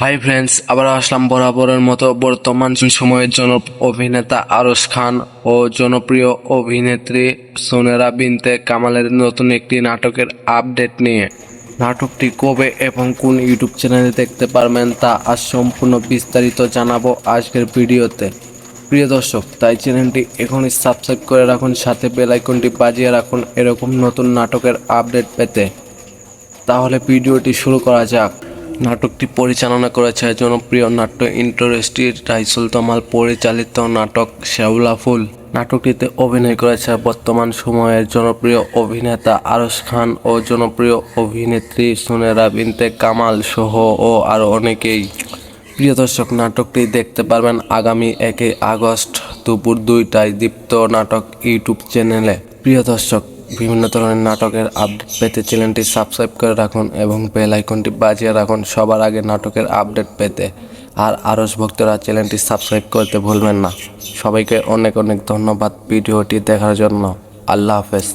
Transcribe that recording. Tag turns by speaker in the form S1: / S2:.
S1: Hi friends আবার আসলাম বরাবরের মতো বর্তমান সময়ের জন অভিনেতা আরশ খান ও জনপ্রিয় অভিনেত্রী সোনেরা বিনতে কামালের নতুন একটি নাটকের আপডেট নিয়ে। নাটকটি কবে এবং কোন ইউটিউব চ্যানেলে দেখতে পারবেন তা আজ সম্পূর্ণ বিস্তারিত জানাব আজকের ভিডিওতে। প্রিয় দর্শক, তাই চ্যানেলটি এখনই সাবস্ক্রাইব করে রাখুন, সাথে বেল আইকনটি বাজিয়ে রাখুন এরকম নতুন নাটকের আপডেট পেতে। তাহলে ভিডিওটি শুরু করা যাক। নাটকটি পরিচালনা করেছে জনপ্রিয় নাট্য ইন্ডাস্ট্রির রাইসুল তমাল, পরিচালিত নাটক শ্যাওলা ফুল। নাটকটিতে অভিনয় করেছে বর্তমান সময়ের জনপ্রিয় অভিনেতা আরশ খান ও জনপ্রিয় অভিনেত্রী সুনেরা বিনতে কামাল সহ ও আরও অনেকেই। প্রিয় দর্শক, নাটকটি দেখতে পারবেন আগামী একই আগস্ট দুপুর দুইটায় দীপ্ত নাটক ইউটিউব চ্যানেলে। প্রিয় দর্শক বিভিন্ন ধরনের নাটকের আপডেট পেতে চ্যানেলটি সাবস্ক্রাইব করে রাখুন এবং বেল আইকনটি বাজিয়ে রাখুন সবার আগে নাটকের আপডেট পেতে। আর আরস ভক্তরা চ্যানেলটি সাবস্ক্রাইব করতে ভুলবেন না। সবাইকে অনেক অনেক ধন্যবাদ ভিডিওটি দেখার জন্য। আল্লাহ হাফেজ।